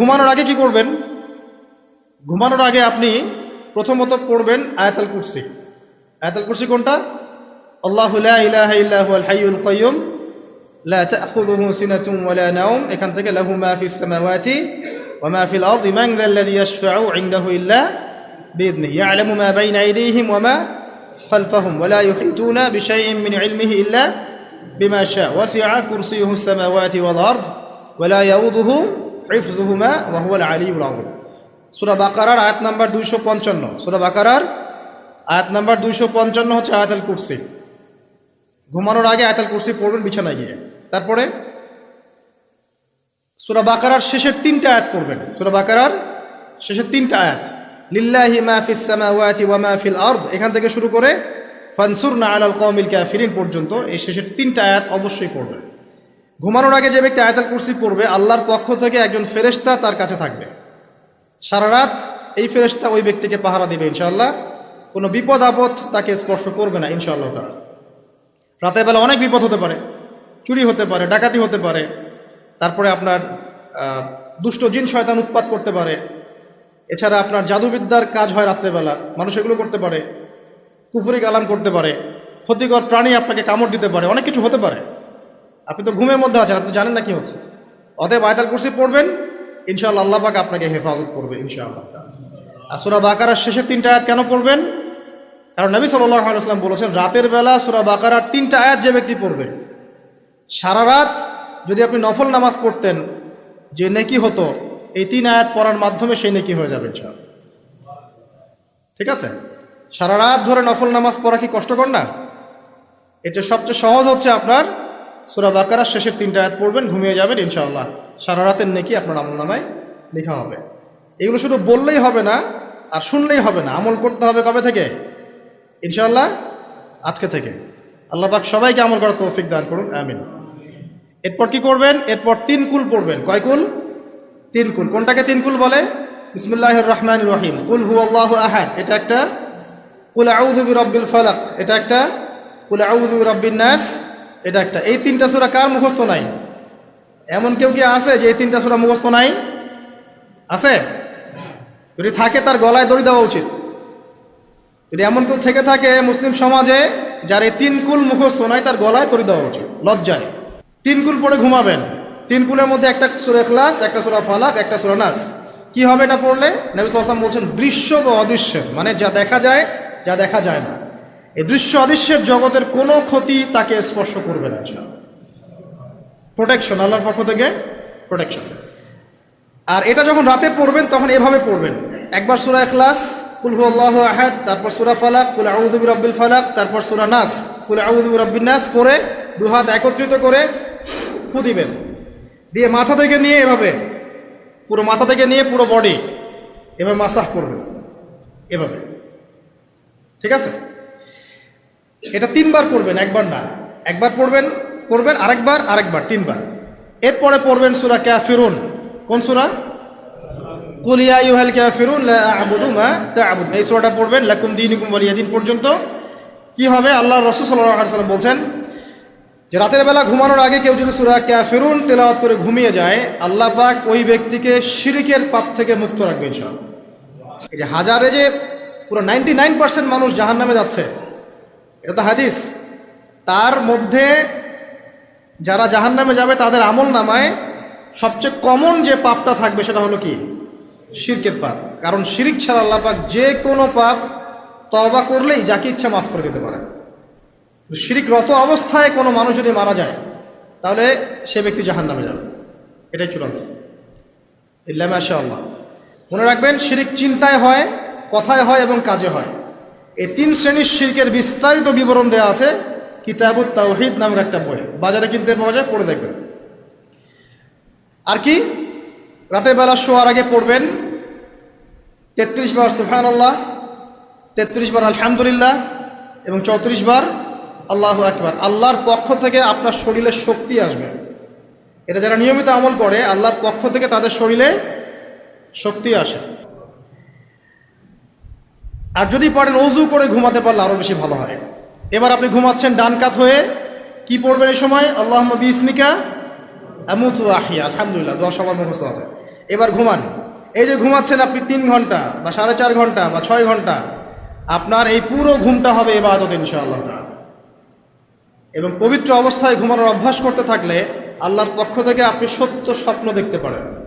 ঘুমানোর আগে কি করবেন? ঘুমানোর আগে আপনি প্রথমত পড়বেন আয়াতাল কুরসি। আয়াতাল কুরসি কোনটা? আল্লাহু লা ইলাহা ইল্লা হুয়াল হাইয়ুল কাইয়ুম, লা তাখুযুহু সিনাতুন ওয়ালা নাওম, এখান থেকে লাহু মা ফিস সামাওয়াতি ওয়া মা ফিল আরদি, মান যাল্লাযী ইয়াশফা'ু ইনদাহু ইল্লা বিইذনিহি ইয়া'লামু মা বাইনা আইদিহিম ওয়া মা খালফাহুম ওয়া লা ইউহিতুনা বিশাইইন মিন ইলমিহি ইল্লা বিমা শা ওয়াসি'a কুরসিয়ুহু সামাওয়াতি ওয়াল আরদ ওয়া লা ইয়াউদুহু হিফযুহুমা ওয়া হুয়াল আলিয়্যুল আযীম। সূরা বাকারার আয়াত নাম্বার 255 সূরা বাকারার আয়াত নাম্বার 255 হচ্ছে আয়াতুল কুরসি। ঘুমানোর আগে আয়াতুল কুরসি পড়বেন, বিছানায় গিয়ে। তারপরে সূরা বাকারার শেষের তিনটা আয়াত পড়বেন। সূরা বাকারার শেষের তিনটা আয়াত। লিল্লাহি মা ফিস সামাওয়াতি ওয়া মা ফিল আরদ। এখান থেকে শুরু করে ফানসুরনা আলাল কওমিল কাফিরিন পর্যন্ত এই শেষের তিনটা আয়াত অবশ্যই পড়বেন। ঘুমানোর আগে যে ব্যক্তি আয়াতুল কুরসি পড়বে, আল্লাহর পক্ষ থেকে একজন ফেরেশতা তার কাছে থাকবে। সারা রাত এই ফেরেশতা ওই ব্যক্তিকে পাহারা দেবে, ইনশাআল্লাহ। কোনো বিপদ আপদ তাকে স্পর্শ করবে না, ইনশাআল্লাহ তাআলা। রাতের বেলা অনেক বিপদ হতে পারে, চুরি হতে পারে, ডাকাতি হতে পারে। তারপরে আপনার দুষ্ট জিন শয়তান উৎপাত করতে পারে। এছাড়া আপনার জাদুবিদ্যার কাজ হয় রাত্রেবেলা মানুষ এগুলো করতে পারে। কুফরি কালাম করতে পারে। ক্ষতিকর প্রাণী আপনাকে কামড় দিতে পারে, অনেক কিছু হতে পারে। আপনি তো ঘুমের মধ্যে আছেন, আপনি জানেন না কি হচ্ছে। অতএব আয়তাল কুরসি পড়বেন, ইনশাআল্লাহ আল্লাহ পাক আপনাকে হেফাজত করবে, ইনশাআল্লাহ। আর সুরা বাকারার শেষের তিনটা আয়াত কেন পড়বেন? কারণ নবী সাল্লাহ আলাইসলাম বলেছেন, রাতের বেলা সুরা বাকারার তিনটা আয়াত যে ব্যক্তি পড়বে, সারা রাত যদি আপনি নফল নামাজ পড়তেন, যে নেকি হতো, এই তিন আয়াত পড়ার মাধ্যমে সেই নেকি হয়ে যাবে ঠিক আছে? সারা রাত ধরে নফল নামাজ পড়া কি কষ্টকর না? এটা সবচেয়ে সহজ হচ্ছে আপনার সুরা বাকারার শেষের তিনটা আয়াত পড়বেন, ঘুমিয়ে যাবেন ইনশাআল্লাহ। সারা রাতের নেকি আপনার আমল নামায় লেখা হবে। এগুলো শুধু বললেই হবে না, আর শুনলেই হবে না। আমল করতে হবে কবে থেকে? ইনশাআল্লাহ, আজকে থেকে। আল্লাহ পাক সবাইকে আমল করার তৌফিক দান করুন, আমিন। এরপর কি করবেন? এরপর তিন কুল পড়বেন। কয় কুল? তিন কুল। কোনটাকে তিন কুল বলে? বিসমুল্লাহ রহমান রহিম। কুল হু আল্লাহ আহাদ। এটা একটা? কুল আউযু রব্বিল ফালাক। এটা একটা? কুল আউযু রব্বিন নাস। এটা একটা। এই তিনটা সূরা কার মুখস্থ নাই? এমন কেউ কি আছে যে এই তিনটা সূরা মুখস্থ নাই? আছে? যদি থাকে তার গলায় দড়ি দেওয়া উচিত। যদি এমন কেউ থেকে থাকে মুসলিম সমাজে যার এই তিন কুল মুখস্থ নাই, তার গলায় দড়ি দেওয়া উচিত, লজ্জায়। তিন কুল পড়ে ঘুমাবেন। তিন কুলের মধ্যে একটা সুরা ক্লাস একটা সুরা ফালাক, একটা সুরা নাস। কি হবে এটা পড়লে? নবী সাল্লাম বলছেন, দৃশ্য বা অদৃশ্যের মানে যা দেখা যায়, যা দেখা যায় না। এই দৃশ্য অদৃশ্যের জগতের কোনো ক্ষতি তাকে স্পর্শ করবে না প্রোটেকশন আল্লাহর পক্ষ থেকে প্রোটেকশন আর এটা যখন রাতে পড়বেন, তখন এভাবে পড়বেন। একবার সুরা এখলাস কুল আল্লাহ আহাদ, তারপর সুরা ফালাক, কুল আউযুবি রব্বিল ফালাক, তারপর সুরা নাস, কুল আউযুবি রব্বিন নাস করে দু হাত একত্রিত করে ফু দিবেন। দিয়ে মাথা থেকে নিয়ে এভাবে, পুরো মাথা থেকে নিয়ে পুরো বডি এভাবে মাসাহ করবেন। এভাবে। ঠিক আছে? এটা তিনবার করবেন একবার না। একবার পড়বেন করবেন আরেকবার আরেকবার, তিনবার। এরপরে পড়বেন সুরা ক্যাফিরুন কোন সুরা? কুলিয়া ইউহাল ক্যাফিরুন আ'বুদু মা তা'বুদুন। এই সূরাটা পড়বেন, লাকুম দীনুকুম ওয়ালিয়াদিন পর্যন্ত। কি হবে? আল্লাহ রাসূল সাল্লাল্লাহু সাল্লাম বলছেন যে, রাতের বেলা ঘুমানোর আগে কেউ যদি সুরা ক্যাফিরুন তেলাওয়াত করে ঘুমিয়ে যায়, আল্লাহ পাক ওই ব্যক্তিকে শিরিকের পাপ থেকে মুক্ত রাখবে, ইনশাআল্লাহ। এই যে হাজারে যে পুরো নাইনটি নাইন পার্সেন্ট মানুষ জাহান নামে যাচ্ছে এটা তো হাদিস। তার মধ্যে যারা জাহান নামে যাবে, তাদের আমল নামায় সবচেয়ে কমন যে পাপটা থাকবে সেটা হলো কি? শিরকের পাপ। কারণ শিরিক ছাড়া আল্লাহ পাক যে কোনো পাপ তবা করলেই যাকে ইচ্ছা মাফ করে দিতে পারে শিরিকরত অবস্থায় কোনো মানুষ যদি মারা যায়, তাহলে সে ব্যক্তি জাহান নামে যাবে। এটাই চূড়ান্ত। ইল্লামা আল্লাহ মনে রাখবেন, শিরিক চিন্তায় হয়, কথায় হয় এবং কাজে হয়। এই তিন শ্রেণির শিরকের বিস্তারিত বিবরণ দেওয়া আছে কিতাবুত তাওহিদ নামক একটা বই। বাজারে কিনতে পাওয়া যায়, পড়ে দেখবেন। আর কি? রাতের বেলা শোয়ার আগে পড়বেন। তেত্রিশ বার সুফান আল্লাহ তেত্রিশ বার আলহামদুলিল্লাহ এবং চৌত্রিশ বার আল্লাহ একবার আল্লাহর পক্ষ থেকে আপনার শরীরে শক্তি আসবে। এটা যারা নিয়মিত আমল করে, আল্লাহর পক্ষ থেকে তাদের শরীরে শক্তি আসে। আর যদি পারেন অজু করে ঘুমাতে পারলে আরও বেশি ভালো হয়। এবার আপনি ঘুমাচ্ছেন ডান কাত হয়ে, কি পড়বেন এই সময়? আল্লাহ বিসমিকা আমুতু আহিয়া আলহামদুলিল্লাহ, দোয়া সবার মুখস্থ আছে। এবার ঘুমান। এই যে ঘুমাচ্ছেন আপনি তিন ঘণ্টা বা সাড়ে চার ঘণ্টা বা ছয় ঘণ্টা, আপনার এই পুরো ঘুমটা হবে এবাদত ইনশাআল্লাহ। এবং পবিত্র অবস্থায় ঘুমানোর অভ্যাস করতে থাকলে আল্লাহর পক্ষ থেকে আপনি সত্য স্বপ্ন দেখতে পারেন।